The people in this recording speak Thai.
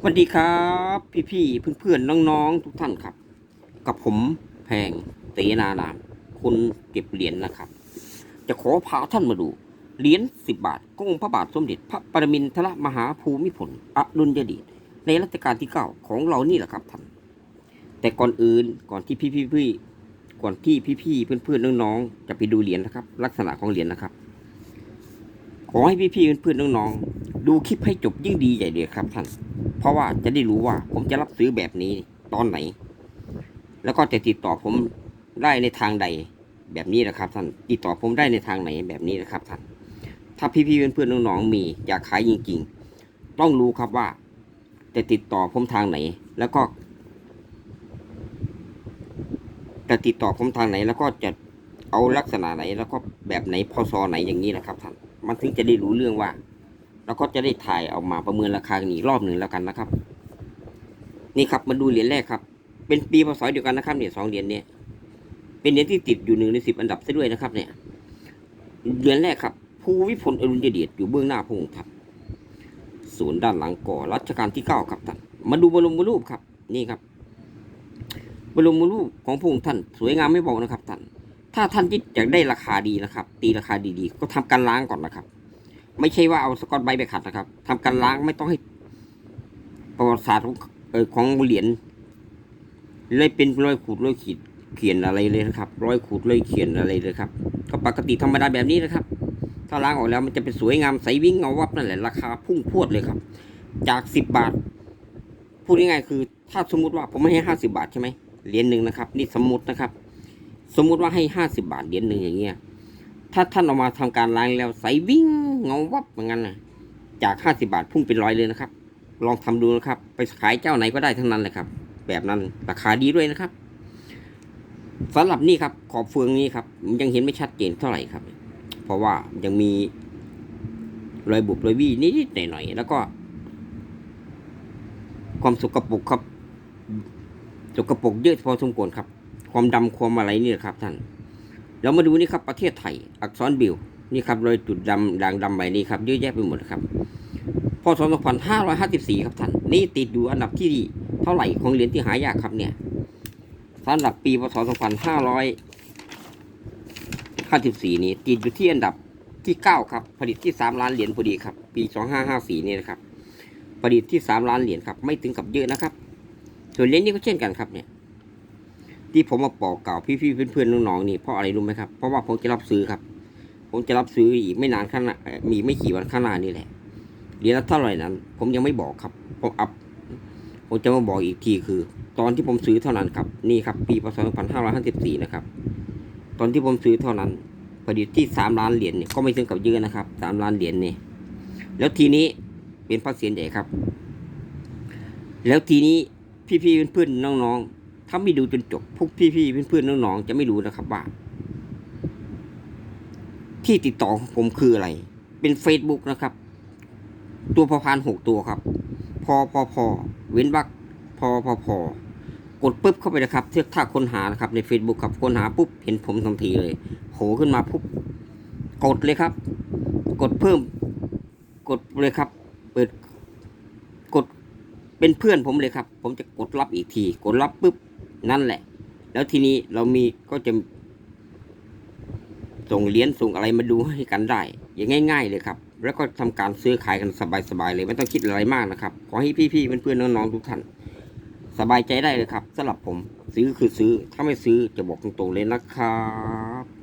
สวัสดีครับ พี่ๆเพื่อนๆน้องๆทุกท่านครับ กับผมแพงเตนานามคนเก็บเหรียญนะครับ จะขอพาท่านมาดูเหรียญสิบบาทของพระบาทสมเด็จ พระปรมินทรมหาภูมิพลอดุลยเดชในรัชกาลที่เก้าของเรานี่แหละครับท่านแต่ก่อนอื่นก่อนที่พี่ๆก่อนที่พี่ๆเพื่อนๆน้องๆจะไปดูเหรียญนะครับ ลักษณะของเหรียญนะครับ ขอให้พี่ๆเพื่อนๆน้องๆดูคลิปให้จบยิ่งดีใหญ่เลยครับท่าน เพราะว่าจะได้รู้ว่าผมจะรับซื้อแบบนี้ตอนไหน แล้วก็จะติดต่อผมได้ในทางใดแบบนี้นะครับท่าน ติดต่อผมได้ในทางไหนแบบนี้นะครับท่าน ถ้าพี่ๆเพื่อนๆน้องๆมีอยากขายจริงๆ ต้องรู้ครับว่า จะติดต่อผมทางไหน แล้วก็จะติดต่อผมทางไหน แล้วก็จะเอาลักษณะไหน แล้วก็แบบไหนพศไหนอย่างนี้นะครับท่าน มันถึงจะได้รู้เรื่องว่าแล้วก็จะได้ถ่ายออกมาประเมินราคากันอีกรอบหนึ่งแล้วกันนะครับ นี่ครับมาดูเหรียญแรกครับ เป็นปีพศเดียวกันนะครับเนี่ยสองเหรียญเนี่ยเป็นเหรียญที่ติดอยู่หนึ่งในสิบอันดับซะด้วยนะครับ เนี่ยเหรียญแรกครับ ภูวิพลอรุณเดชอยู่เบื้องหน้าพระองค์ท่านศูนย์ด้านหลังก่อรัชกาลที่เก้าครับท่านมาดูบรมรูปครับ นี่ครับ บรมรูปของพระองค์ท่านสวยงามไม่เบานะครับท่าน ถ้าท่านที่อยากได้ราคาดีนะครับ ตีราคาดีๆ ก็ทำการล้างก่อนนะครับ ไม่ใช่ว่าเอาสกอตไบไปขัดนะครับทำการล้างไม่ต้องให้ ประวัติศาสตร์ของเออของเหรียญเลยเป็นรอยขูดรอยขีดเขียนอะไรเลยนะครับรอยขูดรอยเขียนอะไรเลยครับ ก็ปกติธรรมดาแบบนี้นะครับ ถ้าล้างออกแล้วมันจะเป็นสวยงามใสวิ่งเงาวับนั่นแหละราคาพุ่งพรวดเลยครับ จากสิบบาทพูดง่ายๆคือ ถ้าสมมติว่าผมไม่ให้ห้าสิบาทใช่ไหมเหรียญหนึ่งนะครับ นี่สมมตินะครับ สมมุติว่าให้ห้าสิบาทเหรียญหนึ่งอย่างเงี้ย ถ้าท่านเอามาทำการล้างแล้วใสวิ่งเงาวับอย่างนั้นนะจากห้าสิบาทพุ่งเป็นร้อยเลยนะครับ ลองทำดูนะครับ ไปขายเจ้าไหนก็ได้ทั้งนั้นเลยครับ แบบนั้นราคาดีด้วยนะครับสำหรับนี่ครับ ขอบเฟืองนี้ครับมันยังเห็นไม่ชัดเจนเท่าไหร่ครับ เพราะว่ายังมีรอยบุบรอยวี่นิดๆหน่อยๆแล้วก็ ความสกปรกครับสกปรกเยอะพอสมควรครับ ความดำความอะไรนี่ละครับท่าน เรามาดูนี่ครับประเทศไทย อักษรบิวนี่ครับรอยจุดดำด่างดำใบนี้ครับเยอะแยะไปหมดครับพศ2554 ครับท่าน นี่ติดอยู่อันดับที่เท่าไหร่ของเหรียญที่หายากครับเนี่ยสำหรับปีพศ2554 นี้ติดอยู่ที่อันดับที่ 9 ครับ ผลิตที่ 3 ล้านเหรียญพอดีครับ ปี 2554 นี่นะครับ ผลิตที่ 3 ล้านเหรียญครับ ไม่ถึงกับเยอะนะครับ ส่วนเหรียญนี้ก็เช่นกันครับเนี่ย ที่ผมมาบอกกล่าวพี่ๆเพื่อนๆน้องๆนี่เพราะอะไรรู้ไหมครับเพราะว่าผมจะรับซื้อครับ ผมจะรับซื้ออีกไม่นานข้างหน้ามีไม่กี่วันข้างหน้านี่แหละเดี๋ยวละเท่าไหร่นั้น ผมยังไม่บอกครับผมอัพผมจะมาบอกอีกทีคือ ตอนที่ผมซื้อเท่านั้นครับนี่ครับปีพศ2554นะครับตอนที่ผมซื้อเท่านั้นผลิตที่สามล้านเหรียญเนี่ยก็ไม่ถึงกับเยอะนะครับสามล้านเหรียญเนี่ยแล้วทีนี้เป็นพระเศียรใหญ่ครับ แล้วทีนี้พี่ๆเพื่อนๆน้องๆ ถ้าไม่ดูจนจบพวกพี่ๆเพื่อนๆน้องๆจะไม่รู้นะครับว่า ที่ติดต่อผมคืออะไร เป็น Facebook นะครับ ตัวพอพานหกตัวครับ พอพอพอเว้นวรรคพอพอพอกดปุ๊บเข้าไปนะครับเทือกถ้าค้นหานะครับใน Facebook ครับค้นหาปุ๊บเห็นผมทันทีเลยโผล่ขึ้นมาปุ๊บกดเลยครับ กดเพิ่ม กดเลยครับ เปิดกดเป็นเพื่อนผมเลยครับ ผมจะกดรับอีกที กดรับปุ๊บ นั่นแหละ แล้วทีนี้เรามีก็จะส่งเหรียญส่งอะไรมาดูให้กันได้ อย่างง่าย ๆ เลยครับ แล้วก็ทำการซื้อขายกันสบายๆเลย ไม่ต้องคิดอะไรมากนะครับ ขอให้พี่ๆเพื่อนๆน้องๆทุกท่านสบายใจได้เลยครับสำหรับผม ซื้อคือซื้อถ้าไม่ซื้อจะบอกตรงๆเลยนะครับ